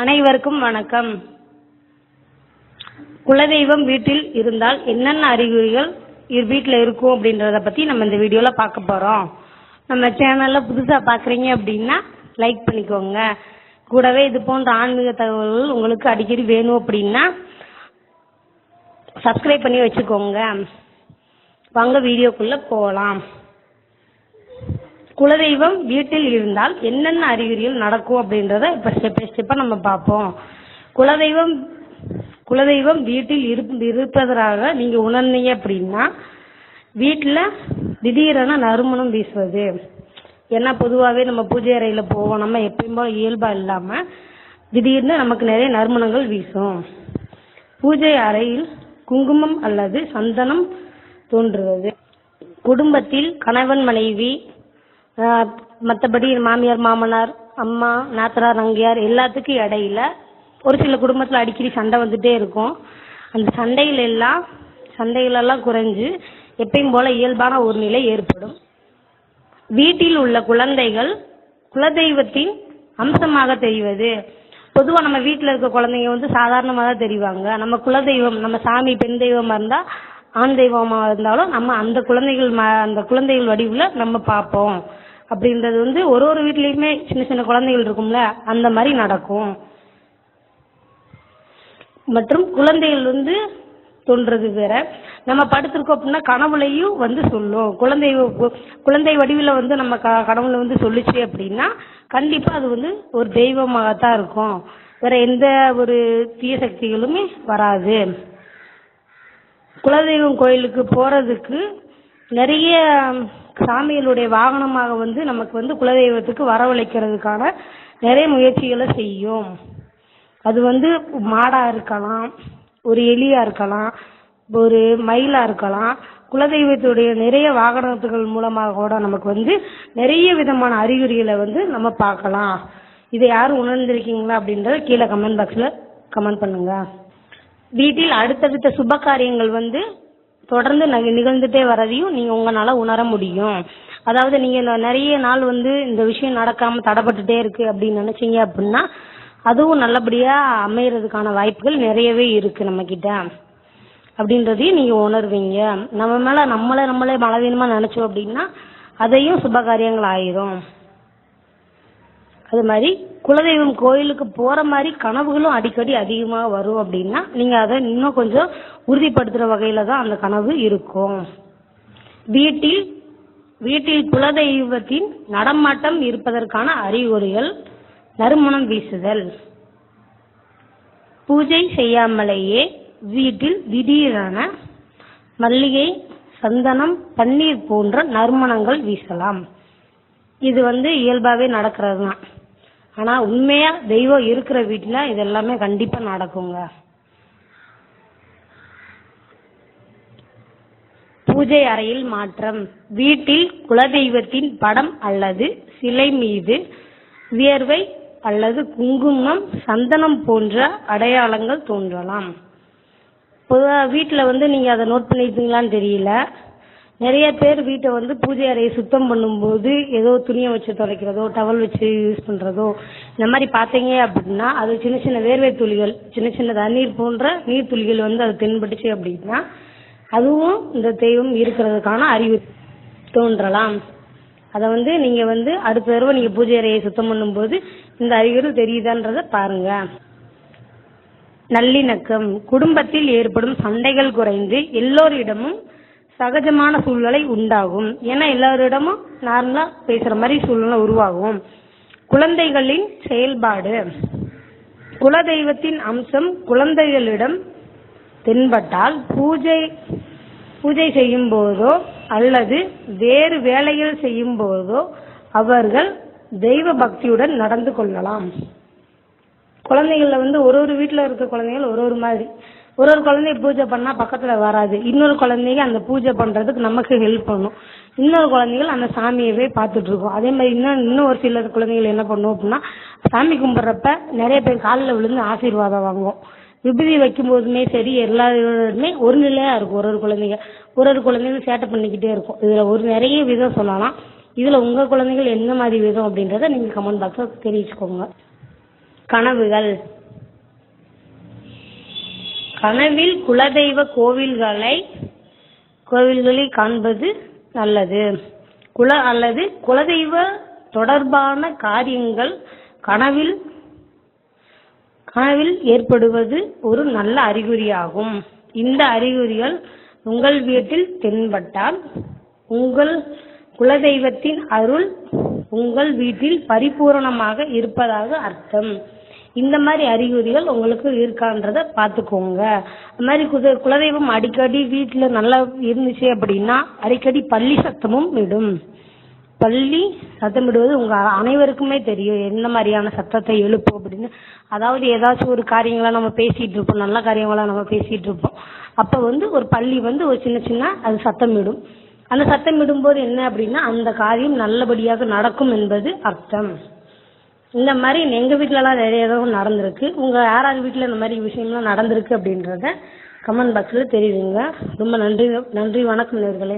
அனைவருக்கும் வணக்கம். குலதெய்வம் வீட்டில் இருந்தால் என்னென்ன அறிகுறிகள் வீட்டில் இருக்கும் அப்படின்றத பத்தி நம்ம இந்த வீடியோல பார்க்க போறோம். நம்ம சேனல்ல புதுசா பாக்குறீங்க அப்படின்னா லைக் பண்ணிக்கோங்க. கூடவே இது போன்ற ஆன்மீக தகவல்கள் உங்களுக்கு அடிக்கடி வேணும் அப்படின்னா சப்ஸ்கிரைப் பண்ணி வச்சுக்கோங்க. வாங்க வீடியோக்குள்ள போகலாம் குலதெய்வம் வீட்டில் இருந்தால் என்னென்ன அறிகுறிகள் நடக்கும் அப்படின்றத இப்ப ஸ்டெப் பை ஸ்டெப்பா நம்ம பார்ப்போம். குலதெய்வம் குலதெய்வம் வீட்டில் இருப் இருப்பதாக நீங்க உணர்ந்தீங்க அப்படின்னா வீட்டுல திடீரென நறுமணம் வீசுவது. ஏன்னா பொதுவாகவே நம்ம பூஜை அறையில போவோம். நம்ம எப்பயும் போல இயல்பா இல்லாம திடீர்னு நமக்கு நிறைய நறுமணங்கள் வீசும். பூஜை அறையில் குங்குமம் அல்லது சந்தனம் தோன்றுவது. குடும்பத்தில் கணவன் மனைவி மற்றபடி மாமியார் மாமனார் அம்மா நாத்தனார் அங்கையார் எல்லாத்துக்கும் இடையில ஒரு சில குடும்பத்தில் அடிக்கடி சண்டை வந்துட்டே இருக்கும். அந்த சண்டையில எல்லாம் சண்டைகளெல்லாம் குறைஞ்சு எப்பயும் போல இயல்பான ஒரு நிலை ஏற்படும். வீட்டில் உள்ள குழந்தைகள் குலதெய்வத்தின் அம்சமாக தெரிவது. பொதுவாக நம்ம வீட்டில் இருக்க குழந்தைங்க வந்து சாதாரணமாக தான் தெரிவாங்க. நம்ம குலதெய்வம் நம்ம சாமி பெண் தெய்வமாக இருந்தால் ஆண் தெய்வமாக இருந்தாலும் நம்ம அந்த குழந்தைகள் ம- அந்த குழந்தைகள் வடிவில் நம்ம பார்ப்போம். அப்படின்றது வந்து ஒரு ஒரு வீட்லயுமே சின்ன சின்ன குழந்தைகள் இருக்கும்ல அந்த மாதிரி நடக்கும். மற்றும் குழந்தைகள் வந்து தோன்றது வேற. நம்ம படுத்திருக்கோம் அப்படின்னா கனவுலையும் வந்து சொல்லும். குழந்தை குழந்தை வடிவில் வந்து நம்ம க கனவுல வந்து சொல்லுச்சு அப்படின்னா கண்டிப்பா அது வந்து ஒரு தெய்வமாகத்தான் இருக்கும். வேற எந்த ஒரு தீய சக்திகளுமே வராது. குலதெய்வம் கோயிலுக்கு போறதுக்கு நிறைய சாமிகளுடைய வாகனமாக வந்து நமக்கு வந்து குலதெய்வத்துக்கு வரவழைக்கிறதுக்கான நிறைய முயற்சிகளை செய்யும். அது வந்து மாடா இருக்கலாம் ஒரு எலியா இருக்கலாம் ஒரு மயிலா இருக்கலாம். குலதெய்வத்துடைய நிறைய வாகனத்துகள் மூலமாக கூட நமக்கு வந்து நிறைய விதமான அறிகுறிகளை வந்து நம்ம பார்க்கலாம். இதை யாரும் உணர்ந்திருக்கீங்களா அப்படின்றத கீழே கமெண்ட் பாக்ஸ்ல கமெண்ட் பண்ணுங்க. வீட்டில் அடுத்தடுத்த சுப காரியங்கள் வந்து தொடர்ந்து நிகழ்ந்துட்டே வரதையும் நீங்க உங்களால உணர முடியும். அதாவது நீங்க இந்த நிறைய நாள் வந்து இந்த விஷயம் நடக்காம தடப்பட்டுட்டே இருக்கு அப்படின்னு நினைச்சீங்க அப்படின்னா அதுவும் நல்லபடியா அமையறதுக்கான வாய்ப்புகள் நிறையவே இருக்கு நம்ம கிட்ட அப்படின்றதையும் நீங்க உணர்வீங்க. நம்ம மேல நம்மளே நம்மளே பலவீனமா நினைச்சோம் அப்படின்னா அதையும் சுப காரியங்கள் ஆயிரும். அது மாதிரி குலதெய்வம் கோயிலுக்கு போற மாதிரி கனவுகளும் அடிக்கடி அதிகமாக வரும் அப்படின்னா நீங்க அதை இன்னும் கொஞ்சம் உறுதிப்படுத்துற வகையில தான் அந்த கனவு இருக்கும். வீட்டில் வீட்டில் குலதெய்வத்தின் நடமாட்டம் இருப்பதற்கான அறிகுறிகள் நறுமணம் வீசுதல். பூஜை செய்யாமலேயே வீட்டில் திடீரென மல்லிகை சந்தனம் பன்னீர் போன்ற நறுமணங்கள் வீசலாம். இது வந்து இயல்பாவே நடக்கிறது தான் ஆனா உண்மையா தெய்வம் இருக்கிற வீட்டுல இது எல்லாமே கண்டிப்பா நடக்குங்க. பூஜை அறையில் மாற்றம். வீட்டில் குலதெய்வத்தின் படம் அல்லது சிலை மீது வியர்வை அல்லது குங்குமம் சந்தனம் போன்ற அடையாளங்கள் தோன்றலாம். பொதுவாக வீட்டில் வந்து நீங்க அதை நோட் பண்ணிருக்கீங்களான்னு தெரியல. நிறைய பேர் வீட்டை வந்து பூஜை அறையை சுத்தம் பண்ணும்போது ஏதோ துணியை வச்சு துடைக்கிறதோ டவல் வச்சு யூஸ் பண்றதோ இந்த மாதிரி பார்த்தீங்க அப்படின்னா அது சின்ன சின்ன வேர்வை துளிகள் சின்ன சின்ன தண்ணீர் போன்ற நீர் துளிகள் வந்து அது தென்பட்டுச்சு அப்படின்னா அதுவும் இந்த தெய்வம் இருக்கிறதுக்கான அறிவு தோன்றலாம். அதை வந்து நீங்க வந்து அடுத்த தடவை நீங்க பூஜை அறையை சுத்தம் பண்ணும்போது இந்த அறிகுறி தெரியுதான்றத பாருங்க. நல்லிணக்கம். குடும்பத்தில் ஏற்படும் சண்டைகள் குறைந்து எல்லோரிடமும் சகஜமான சூழ்நிலை உண்டாகும். ஏன்னா எல்லாரிடமும் நார்மலா பேசுற மாதிரி சூழ்நிலை உருவாகும். குழந்தைகளின் செயல்பாடு. குலதெய்வத்தின் அம்சம் குழந்தைகளிடம் தென்பட்டால் பூஜை பூஜை செய்யும் போதோ அல்லது வேறு வேலைகள் செய்யும் போதோ அவர்கள் தெய்வ பக்தியுடன் நடந்து கொள்ளலாம். குழந்தைகள்ல வந்து ஒரு ஒரு வீட்டில் இருக்க குழந்தைகள் ஒரு ஒரு மாதிரி. ஒரு ஒரு குழந்தை பூஜை பண்ணா பக்கத்துல வராது. இன்னொரு குழந்தைங்க அந்த பூஜை பண்றதுக்கு நமக்கு ஹெல்ப் பண்ணும். இன்னொரு குழந்தைகள் அந்த சாமியவே பார்த்துட்டு இருக்கும். அதே மாதிரி இன்னும் இன்னும் ஒரு சில குழந்தைகள் என்ன பண்ணும் அப்படின்னா சாமி கும்பிட்றப்ப நிறைய பேர் காலில் விழுந்து ஆசீர்வாதம் வாங்குவோம். விபூதி வைக்கும் போதுமே சரி எல்லாருமே ஒரு நிலையா இருக்கும் ஒரு ஒரு குழந்தைங்க. ஒரு ஒரு குழந்தைங்க சேட்டை பண்ணிக்கிட்டே இருக்கும். இதுல ஒரு நிறைய விதம் சொல்லலாம். இதுல உங்க குழந்தைகள் என்ன மாதிரி விதம் அப்படின்றத நீங்க கமெண்ட் பாக்ஸ்ல தெரிவிச்சுக்கோங்க. கனவுகள். கனவில் குலதெய்வ கோவில்களை கோவில்களை காண்பது நல்லது. குல அல்லது குலதெய்வ தொடர்பான காரியங்கள் கனவில் கனவில் ஏற்படுவது ஒரு நல்ல அறிகுறியாகும். இந்த அறிகுறிகள் உங்கள் வீட்டில் தென்பட்டால் உங்கள் குலதெய்வத்தின் அருள் உங்கள் வீட்டில் பரிபூரணமாக இருப்பதாக அர்த்தம். இந்த மாதிரி அறிகுறிகள் உங்களுக்கு இருக்கான்றத பார்த்துக்கோங்க. அது மாதிரி குத குலதெய்வம் அடிக்கடி வீட்டில் நல்லா இருந்துச்சு அப்படின்னா அடிக்கடி பள்ளி சத்தமும் விடும். பள்ளி சத்தமிடுவது உங்க அனைவருக்குமே தெரியும். என்ன மாதிரியான சத்தத்தை எழுப்பும் அப்படின்னு. அதாவது ஏதாச்சும் ஒரு காரியங்களை நம்ம பேசிட்டு இருப்போம். நல்ல காரியங்களா நம்ம பேசிட்டு இருப்போம். அப்ப வந்து ஒரு பள்ளி வந்து ஒரு சின்ன சின்ன அது சத்தமிடும் அந்த சத்தமிடும்போது என்ன அப்படின்னா அந்த காரியம் நல்லபடியாக நடக்கும் என்பது அர்த்தம். இந்த மாதிரி எங்க வீட்லலாம் நிறைய தடவை நடந்திருக்கு. உங்க யாராவது வீட்டில் இந்த மாதிரி விஷயம்லாம் நடந்திருக்கு அப்படின்றத கமெண்ட் பாக்ஸ்ல தெரிவிங்க. ரொம்ப நன்றி நன்றி வணக்கம் நேர்களே.